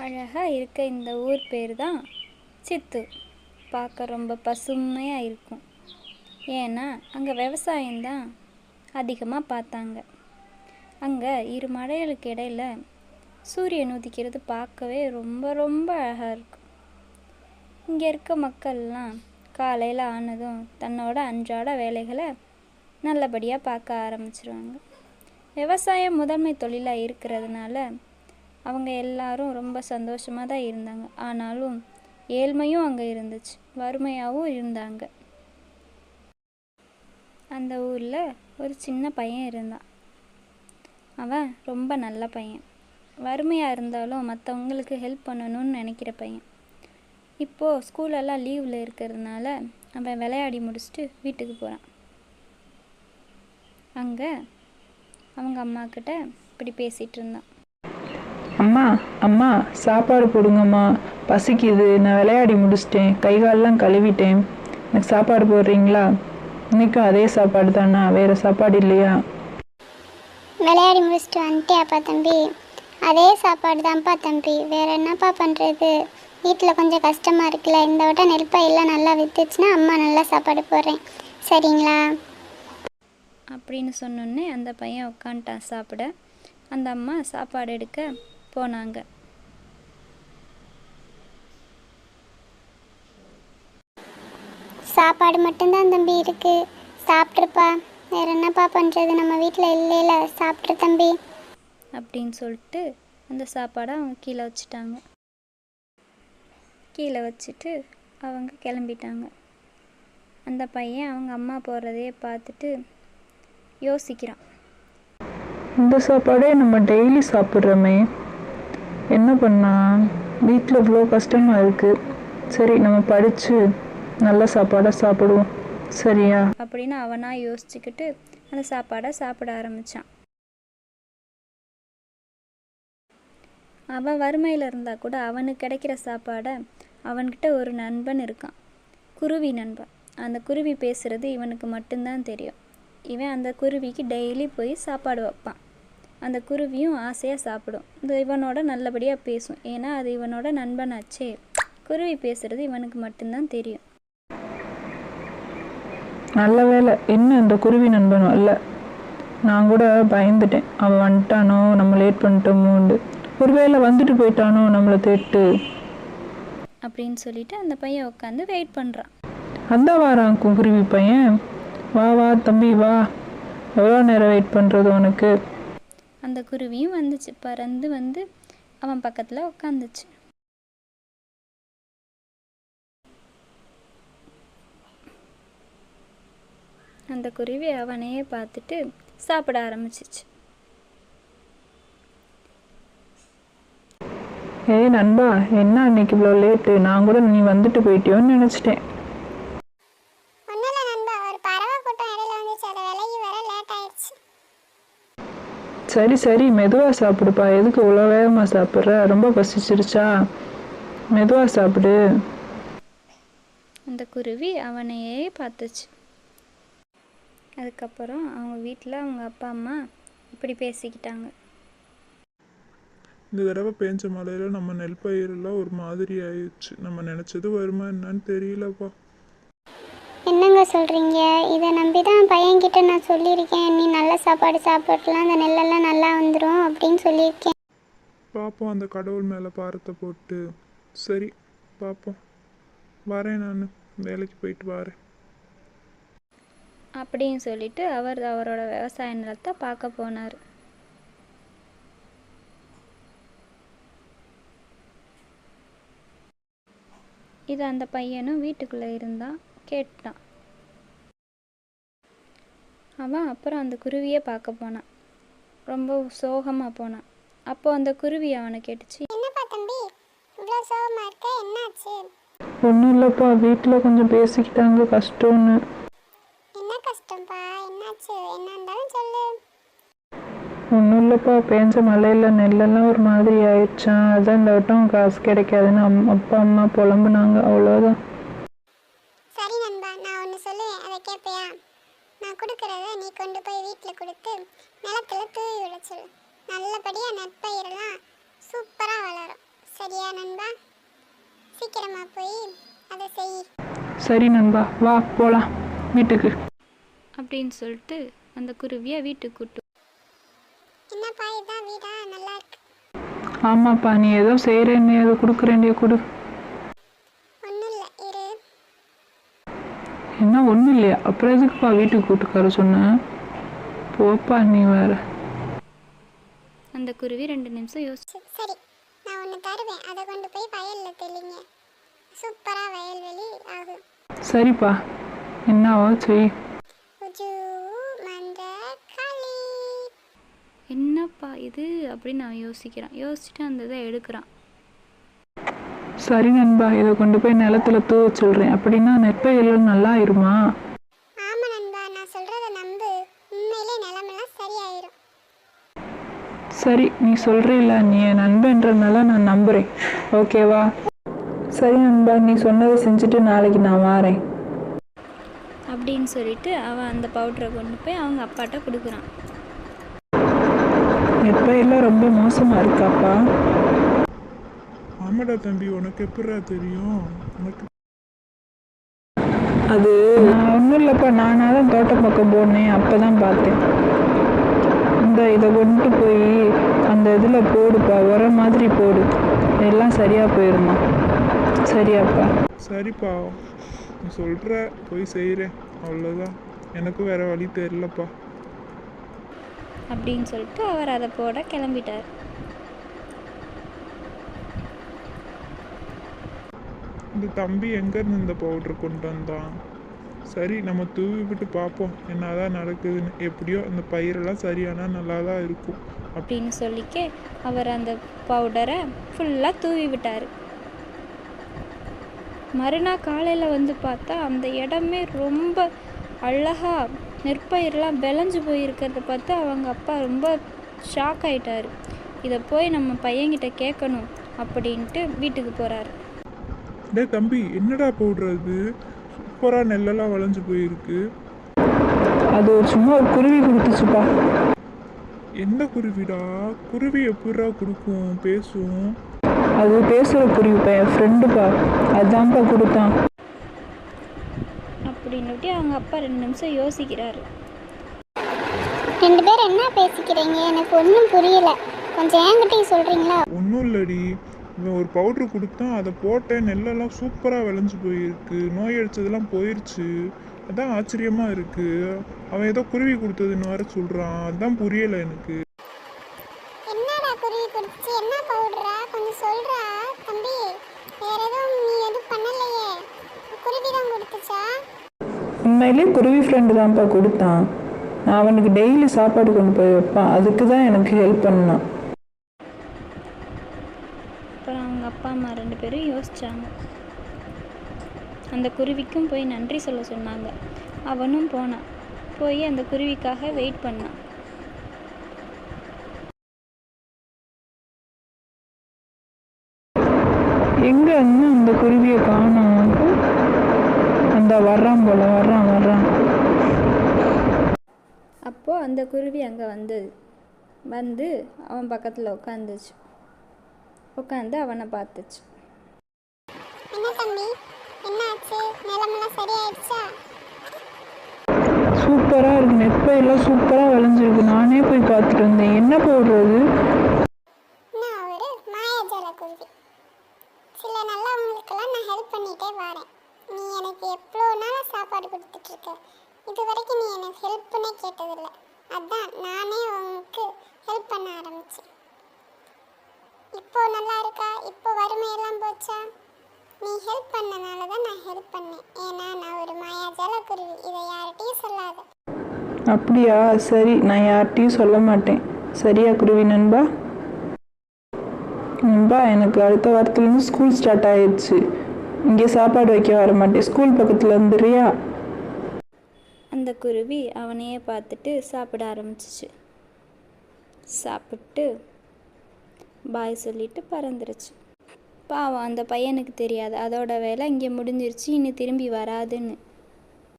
அழகாக இருக்க இந்த ஊர் பேர் தான் சித்தூர் பார்க்க ரொம்ப பசுமையாக இருக்கும். ஏன்னா அங்கே விவசாயம்தான் அதிகமாக பார்த்தாங்க. அங்கே இரு மலைகளுக்கு இடையில சூரியன் உதிக்கிறது பார்க்கவே ரொம்ப ரொம்ப அழகாக இருக்கும். இங்கே இருக்க மக்கள்லாம் காலையில் ஆனதும் தன்னோட அன்றாட வேலைகளை நல்லபடியாக பார்க்க ஆரம்பிச்சிருவாங்க. விவசாயம் முதன்மை தொழிலாக இருக்கிறதுனால அவங்க எல்லாரும் ரொம்ப சந்தோஷமாக தான் இருந்தாங்க. ஆனாலும் ஏழ்மையும் அங்கே இருந்துச்சு. வறுமையாகவும் இருந்தாங்க. அந்த ஊரில் ஒரு சின்ன பையன் இருந்தான். அவன் ரொம்ப நல்ல பையன். வறுமையாக இருந்தாலும் மற்றவங்களுக்கு ஹெல்ப் பண்ணணும்னு நினைக்கிற பையன். இப்போது ஸ்கூலெல்லாம் லீவில் இருக்கிறதுனால அவன் விளையாடி முடிச்சுட்டு வீட்டுக்கு போகிறான் அங்கே அவங்க அம்மாக்கிட்ட இப்படி பேசிகிட்டு இருந்தான். அம்மா அம்மா சாப்பாடு போடுங்கம்மா. பசிக்குது நான் விளையாடி முடிச்சிட்டேன். கை காலெல்லாம் கழுவிட்டேன். எனக்கு சாப்பாடு போடுறீங்களா? இன்னைக்கும் அதே சாப்பாடு தானா? வேறு சாப்பாடு இல்லையா? விளையாடி முடிச்சுட்டு வந்துட்டியாப்பா தம்பி. அதே சாப்பாடு தான்ப்பா தம்பி. வேற என்னப்பா பண்ணுறது வீட்டில் கொஞ்சம் கஷ்டமாக இருக்குல்ல. இந்த வட்டம் நெல் பயிரெலாம் நல்லா வித்துச்சுன்னா அம்மா நல்லா சாப்பாடு போடுறேன். சரிங்களா? அப்படின்னு சொன்னோன்னே அந்த பையன் உட்காந்துட்டான் சாப்பிட. அந்த அம்மா சாப்பாடு எடுக்க போனாங்க. சாப்பாடு மட்டும்தான் தம்பி இருக்குது சாப்பிட்ருப்பா வேற என்னப்பா பண்ணுறது நம்ம வீட்டில் இல்லைல சாப்பிட்ரு தம்பி. அப்படின்னு சொல்லிட்டு அந்த சாப்பாடை அவங்க கீழே வச்சுட்டாங்க. கீழே வச்சுட்டு அவங்க கிளம்பிட்டாங்க. அந்த பையன் அவங்க அம்மா போகிறதையே பார்த்துட்டு யோசிக்கிறான். இந்த சாப்பாடே நம்ம டெய்லி சாப்பிட்றோமே. என்ன பண்ணா? வீட்டில் இவ்வளோ கஷ்டமாக இருக்குது சரி நம்ம படித்து நல்ல சாப்பாடாக சாப்பிடுவோம். சரியா? அப்படின்னு அவனாக யோசிச்சுக்கிட்டு அந்த சாப்பாடை சாப்பிட ஆரம்பித்தான் அவன் வறுமையில் இருந்தால் கூட அவனுக்கு கிடைக்கிற சாப்பாடை அவன்கிட்ட ஒரு நண்பன் இருக்கான். குருவி நண்பன். அந்த குருவி பேசுகிறது இவனுக்கு மட்டும்தான் தெரியும். இவன் அந்த குருவிக்கு டெய்லி போய் சாப்பாடு வைப்பான். அந்த குருவியும் ஆசையாக சாப்பிடும். இந்த இவனோட நல்லபடியாக பேசும். ஏன்னா அது இவனோட நண்பனாச்சே. குருவி பேசுகிறது இவனுக்கு மட்டும்தான் தெரியும். நல்ல வேலை இன்னும் இந்த குருவி நண்பன்? வரல நான் கூட பயந்துட்டேன். அவன் வந்துட்டானோ? நம்ம லேட் பண்ணிட்டோமோண்டு. ஒருவேளை வந்துட்டு போயிட்டானோ? நம்மளை தேட்டு. அப்படின்னு சொல்லிட்டு அந்த பையன் உட்காந்து வெயிட் பண்ணுறான் அந்த வாரான் குருவி பையன். வா வா தம்பி வா. எவ்வளோ நேரம் வெயிட் பண்ணுறது உனக்கு? அந்த குருவியும் வந்துச்சு. பறந்து வந்து அவன் பக்கத்தில் உட்காந்துச்சு அந்த குருவி அவனையே பார்த்துட்டு சாப்பிட ஆரம்பிச்சிச்சு. ஏய் நண்பா என்ன இன்னைக்கு இவ்வளோ லேட்டு நான் கூட நீ வந்துட்டு போயிட்டியோன்னு நினச்சிட்டேன் ஒன்றும் இல்லை நண்பா ஒரு பறவை கூட்டம் இடையில வந்துச்சு அதை விலகி வர லேட் ஆயிடுச்சு சரி சரி மெதுவாக சாப்பிடுப்பா. எதுக்கு இவ்வளோ வேகமாக சாப்பிட்ற? ரொம்ப பசிச்சிருச்சா? மெதுவாக சாப்பிடு. அந்த குருவி அவனையே பார்த்துச்சு. அதுக்கப்புறம் அவங்க வீட்டில் அவங்க அப்பா அம்மா இப்படி பேசிக்கிட்டாங்க. இந்த தடவை பேஞ்ச மழையில நம்ம நெல் பயிரெல்லாம் ஒரு மாதிரி ஆயிடுச்சு. நம்ம நினச்சது வருமா என்னன்னு தெரியலப்பா. என்னங்க சொல்கிறீங்க இதை நம்பி தான் பையன்கிட்ட நான் சொல்லியிருக்கேன். நீ நல்ல சாப்பாடு சாப்பிடலாம் அந்த நெல்லெல்லாம் நல்லா வந்துடும் அப்படின்னு சொல்லியிருக்கேன். பார்ப்போம் அந்த கடவுள் மேலே பாரத்தை போட்டு. சரி பார்ப்போம் வரேன் நான். வேலைக்கு போயிட்டு வரேன். அப்படின்னு சொல்லிட்டு அவர் அவரோட விவசாய நிலத்தை பார்க்க போனார். இது அந்த பையனும் வீட்டுக்குள்ளே இருந்தான். கேட்டான். அவன் அப்புறம் அந்த குருவியை பார்க்க போனான். ரொம்ப சோகமாக போனான். அப்போ அந்த குருவி அவனை கேட்டுச்சு என்னப்பா தம்பி இவ்வளோ சோகமாக இருக்க? என்னாச்சு? ஒன்றும் இல்லைப்பா வீட்டில் கொஞ்சம் பேசிக்கிட்டாங்க கஷ்டம்னு. என்ன கஷ்டம்ப்பா என்னாச்சு? என்ன இருந்தாலும் சொல்லு. ஒன்றும் இல்லைப்பா பேஞ்ச மழையில் நெல்லெல்லாம் ஒரு மாதிரி ஆயிடுச்சான் அதான் இந்த வட்டம் காசு கிடைக்காதுன்னு அம் அப்பா அம்மா புலம்புனாங்க அவ்வளோதான் சரி நண்பா நான் ஒன்று சொல்லுவேன் அதை கேட்பியா நான் கொடுக்கறத நீ கொண்டு போய் வீட்டில் கொடுத்து நிலத்துல தூவி விட சொல்லு நல்லபடியாக நெற்பயிரெல்லாம் சூப்பராக வளரும் நண்பா? சீக்கிரமா போய் அதை செய். சரி நண்பா வா போகலாம் வீட்டுக்கு. அப்படின்னு சொல்லிட்டு அந்த குருவியை வீட்டுக்கு கூட்டு என்னப்பா இதான் வீடா? நல்லா இருக்கு. ஆமாப்பா நீ ஏதோ செய்கிறேன்னு ஏதோ கொடுக்குறேன்டியே கொடு ஒன்றும் இல்லை இரு என்ன ஒன்றும் இல்லையா அப்புறம் எதுக்குப்பா வீட்டுக்கு கூட்டுக்கார சொன்னேன் போப்பா நீ வேற. அந்த குருவி ரெண்டு நிமிஷம் யோசிச்சு சரி, நான் ஒன்று தருவேன். அதை கொண்டு போய் வயலில் தெளிங்க. சூப்பராக வயல்வெளி ஆகும் சரிப்பா. என்னவோ செய். என்னப்பா இது? அப்படின்னு அவன் யோசிக்கிறான். யோசிச்சுட்டு அந்த இதை எடுக்கிறான். சரி நண்பா இதை கொண்டு போய் நிலத்துல தூவ சொல்கிறேன் அப்படின்னா நெற்பயிரெல்லாம் நல்லா ஆயிருமா ஆமா நண்பா நான் சொல்கிறத நம்பு உண்மையிலே நிலமெல்லாம் சரியாயிரும் சரி நீ சொல்கிறீல்ல நீ என் நண்பன்றனால நான் நம்புகிறேன் ஓகேவா சரி நண்பா நீ சொன்னதை செஞ்சுட்டு நாளைக்கு நான் வாரேன். அப்படின்னு சொல்லிட்டு அவன் அந்த பவுடரை கொண்டு போய் அவங்க அப்பாட்ட கொடுக்குறான். நெற்பயிரெல்லாம் ரொம்ப மோசமாக இருக்காப்பா? ஆமாடா தம்பி உனக்கு எப்படிடா தெரியும்? உனக்கு அது நான் ஒன்றும் இல்லைப்பா நானாக தான் தோட்டம் பக்கம் போனேன் அப்போ தான் பார்த்தேன். இந்த இதை கொண்டு போய் அந்த இதில் போடுப்பா உரம் மாதிரி போடு. எல்லாம் சரியாக போயிருமா? சரியாப்பா. சரிப்பா. நீ சொல்கிற போய் செய்கிறேன் அவ்வளோதான் எனக்கும் வேற வழி தெரிலப்பா அப்படின்னு சொல்லிட்டு அவர் அதை போட கிளம்பிட்டார். இந்த தம்பி எங்கேருந்து இந்த பவுடர் கொண்டு வந்தான்? சரி நம்ம தூவி விட்டு பார்ப்போம் என்னதான் நடக்குதுன்னு. எப்படியோ அந்த பயிரெல்லாம் சரியானா நல்லா தான் இருக்கும். அப் அப்படின்னு சொல்லிக்க அவர் அந்த பவுடரை ஃபுல்லாக தூவி விட்டார் மறுநாள் காலையில் வந்து பார்த்தா அந்த இடமே ரொம்ப அழகா நெற்பயிரெலாம் விளைஞ்சு போயிருக்கிறத பார்த்து அவங்க அப்பா ரொம்ப ஷாக் ஆயிட்டாரு. இதை போய் நம்ம பையன்கிட்ட கேட்கணும் அப்படின்ட்டு வீட்டுக்கு போகிறாரு டேய் தம்பி என்னடா பவுடர் அது? சூப்பராக நெல்லெல்லாம் வளைஞ்சு போயிருக்கு. அது ஒரு சும்மா ஒரு குருவி கொடுத்துச்சுப்பா எந்த குருவிடா? குருவி எப்படிடா கொடுக்கும்? பேசும் அது பேசுகிற குருவிப்பா என் ஃப்ரெண்டுப்பா அதான்ப்பா கொடுத்தான். அப்படின்னுட்டு அவங்க அப்பா ரெண்டு நிமிஷம் யோசிக்கிறாரு. ரெண்டு பேரும் என்ன பேசிக்கிறீங்க? எனக்கு ஒன்றும் புரியல. கொஞ்சம் என்கிட்டயும் சொல்கிறீங்களா ஒன்றும் இல்லடி. இவன் ஒரு பவுட்ரு கொடுத்தான் அதை போட்டேன் நெல்லெல்லாம் சூப்பராக விளைஞ்சு போயிருக்கு. நோய் அடிச்சதெல்லாம் போயிருச்சு. அதான் ஆச்சரியமா இருக்கு. அவன் ஏதோ குருவி கொடுத்ததுன்னு வேற சொல்றான். அதான் புரியல எனக்கு. என்னடா குருவி குடிச்சு என்ன பவுடரா கொஞ்சம் சொல்றா தம்பி. வேற எதுவும் நீ எதுவும் பண்ணலையே. குருவி தான் கொடுத்துச்சா? உண்மையிலே குருவி ஃப்ரெண்டு தான்ப்பா கொடுத்தான். நான் அவனுக்கு டெய்லி சாப்பாடு கொண்டு போய் வைப்பேன். அதுக்கு தான் எனக்கு ஹெல்ப் பண்ணான் அப்புறம் அவங்க அப்பா அம்மா ரெண்டு பேரும் யோசிச்சாங்க. அந்த குருவிக்கும் போய் நன்றி சொல்ல சொன்னாங்க. அவனும் போனான். போய் அந்த குருவிக்காக வெயிட் பண்ணான். எங்க இன்னும் அந்த குருவியை காணோம்? அந்த வர்றான் போல வர்றான் வர்றான். அப்போது அந்த குருவி அங்கே வந்தது. வந்து அவன் பக்கத்தில் உட்காந்துச்சு உட்காந்து அவனை பார்த்துச்சு. சூப்பராக இருக்கு. நெற்பயிரெல்லாம் சூப்பராக விளைஞ்சிருக்கு. நானே போய் பார்த்துட்டு வந்தேன். என்ன போடுறது? நான் ஒரு மாயாஜால குருவி. சில நல்லவங்களுக்கெல்லாம் நான் ஹெல்ப் பண்ணிட்டே வரேன். நீ எனக்கு எவ்வளோ நாளாக சாப்பாடு கொடுத்துட்டு இருக்க இது வரைக்கும் நீ எனக்கு ஹெல்ப் பண்ணே கேட்டதில்ல. அதான் நானே உனக்கு ஹெல்ப் பண்ண ஆரம்பிச்சேன். இப்போ வறுமையெல்லாம் போச்சா? நீ ஹெல்ப் பண்ணனால தான் நான் ஹெல்ப் பண்ணேன். ஏன்னா நான் ஒரு மாயாஜால குருவி. இதை யார்கிட்டயும் சொல்லாத. அப்படியா? சரி நான் யார்கிட்டையும் சொல்ல மாட்டேன். சரியா குருவி நண்பா? நண்பா எனக்கு அடுத்த வாரத்துலேருந்து ஸ்கூல் ஸ்டார்ட் ஆயிடுச்சு இங்கே சாப்பாடு வைக்க வர மாட்டேன் ஸ்கூல் பக்கத்தில் இருந்துறியா? அந்த குருவி அவனையே பார்த்துட்டு சாப்பிட ஆரம்பிச்சிச்சு. சாப்பிட்டு பாய் சொல்லிட்டு பறந்துருச்சு. பாவம் அந்த பையனுக்கு தெரியாது. அதோட வேலை இங்கே முடிஞ்சிருச்சு இனி திரும்பி வராதுன்னு.